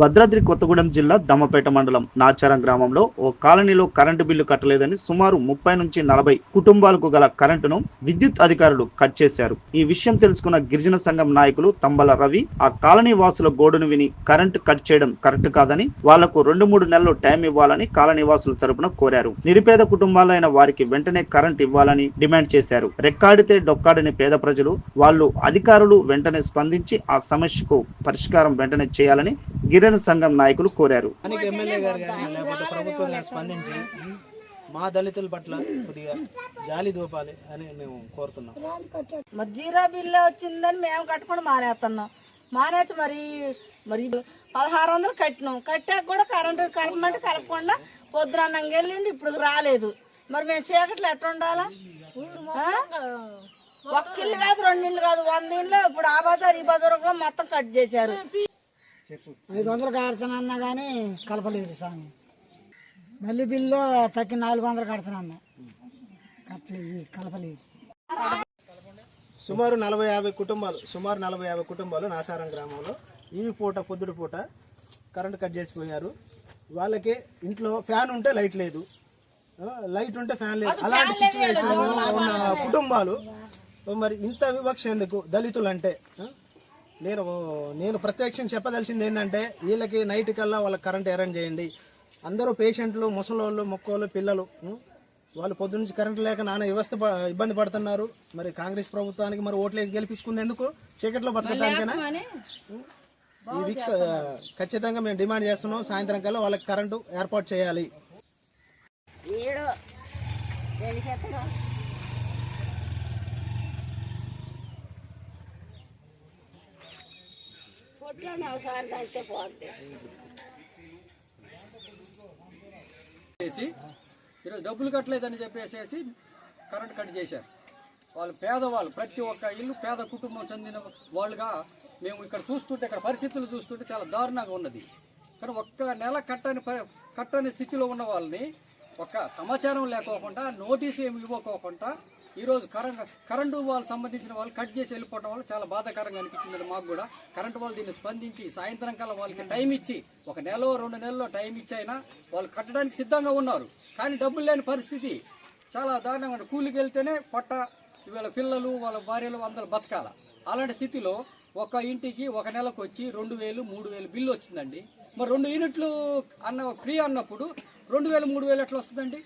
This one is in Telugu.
భద్రాద్రి కొత్తగూడెం జిల్లా దమ్మపేట మండలం నాచారం గ్రామంలో ఓ కాలనీలో కరెంటు బిల్లు కట్టలేదని సుమారు ముప్పై నుంచి నలభై కుటుంబాలకు గల కరెంటును విద్యుత్ అధికారులు కట్ చేశారు. ఈ విషయం తెలుసుకున్న గిరిజన సంఘం నాయకులు తంబల రవి ఆ కాలనీ వాసుల గోడును విని కరెంటు కట్ చేయడం కరెక్ట్ కాదని వాళ్ళకు రెండు మూడు నెలలు టైం ఇవ్వాలని కాలనీ వాసుల తరపున కోరారు. నిరుపేద కుటుంబాలైన వారికి వెంటనే కరెంట్ ఇవ్వాలని డిమాండ్ చేశారు. రెక్కాడితే డొక్కాడని పేద ప్రజలు వాళ్ళు అధికారులు వెంటనే స్పందించి ఆ సమస్యకు పరిష్కారం వెంటనే చేయాలని గిరిజన సంఘం నాయకులు కోరారు. స్పందించి మా దళితుల పట్ల కొద్దిగా జాలి దూపాలి అని మేము కోరుతున్నాం. మరి జీరో బిల్లు వచ్చిందని మేము కట్టుకుని మానేస్తున్నాం మానేస్తే మరి మరి పదహారు వందలు కట్టినాం. కట్టాక కూడా కరెంటు కలపమంటే కలపకుండా పొద్దునన్నంగా వెళ్ళిండి ఇప్పుడు రాలేదు. మరి మేము చీకట్లో ఎట్లా ఉండాలా? ఒక్క ఇల్లు కాదు రెండు ఇల్లు కాదు వంద ఇల్లు. ఇప్పుడు ఆ బజార్ ఈ బజార్ కూడా మొత్తం కట్ చేశారు. ఐదు వందలు కడుతున్నా కానీ కలపలేదు స్వామి. మళ్ళీ బిల్లు తగ్గి నాలుగు వందలు కడుతున్నాను కట్టలేదు కలపలేదు. సుమారు నలభై యాభై కుటుంబాలు సుమారు నలభై యాభై కుటుంబాలు నాసారం గ్రామంలో ఈ పూట పొద్దుటి పూట కరెంట్ కట్ చేసిపోయారు వాళ్ళకి ఇంట్లో ఫ్యాన్ ఉంటే లైట్ లేదు. లైట్ ఉంటే ఫ్యాన్ లేదు. అలాంటి సిచ్యువేషన్ ఉన్న కుటుంబాలు మరి ఇంత వివక్ష ఎందుకు? దళితులు అంటే? నేను నేను ప్రత్యక్షం చెప్పదలిసింది ఏంటంటే వీళ్ళకి నైట్ కల్లా వాళ్ళకి కరెంట్ అరేంజ్ చేయండి. అందరూ పేషెంట్లు ముసలోళ్ళు మొక్కోళ్ళు పిల్లలు? వాళ్ళు పొద్దు నుంచి కరెంట్ లేక నాన్న వ్యవస్థ ప- ఇబ్బంది పడుతున్నారు. మరి కాంగ్రెస్ ప్రభుత్వానికి మరి ఓట్లేసి గెలిపించుకుంది ఎందుకు? చీకట్లో బతకడానికైనా ఈ వీక్స్ ఖచ్చితంగా మేము డిమాండ్ చేస్తున్నాం. సాయంత్రం కల్లా వాళ్ళకి కరెంటు ఏర్పాటు చేయాలి. చేసి ఈరోజు డబ్బులు కట్టలేదని చెప్పేసేసి కరెంట్ కట్ చేశారు. వాళ్ళు పేదవాళ్ళు ప్రతి ఒక్క ఇల్లు పేద కుటుంబం చెందిన వాళ్ళుగా మేము ఇక్కడ చూస్తుంటే ఇక్కడ పరిస్థితులు చూస్తుంటే చాలా దారుణంగా ఉన్నది. కానీ ఒక్క నెల కట్టని ప- కట్టని స్థితిలో ఉన్న వాళ్ళని ఒక సమాచారం లేకోకుండా నోటీస్ ఏమి ఇవ్వకోకుండా ఈరోజు కరెంట్ కరెంటు వాళ్ళు సంబంధించిన వాళ్ళు కట్ చేసి వెళ్ళిపోవడం వల్ల చాలా బాధాకరంగా అనిపించింది మాకు కూడా. కరెంటు వాళ్ళు దీన్ని స్పందించి సాయంత్రం కల్లా వాళ్ళకి టైం ఇచ్చి ఒక నెల రెండు నెలల్లో టైం ఇచ్చైనా వాళ్ళు కట్టడానికి సిద్ధంగా ఉన్నారు. కానీ డబ్బులు లేని పరిస్థితి. చాలా దారుణంగా కూలికి వెళ్తేనే పొట్ట వీళ్ళ పిల్లలు వాళ్ళ భార్యలు అందరూ బతకాల. అలాంటి స్థితిలో ఒక ఇంటికి ఒక నెలకు వచ్చి రెండు వేలు మూడు వేలు బిల్లు వచ్చిందండి. మరి రెండు యూనిట్లు అన్న ఫ్రీ అన్నప్పుడు రెండు వేలు మూడు వేలు ఎట్లా వస్తుందండి?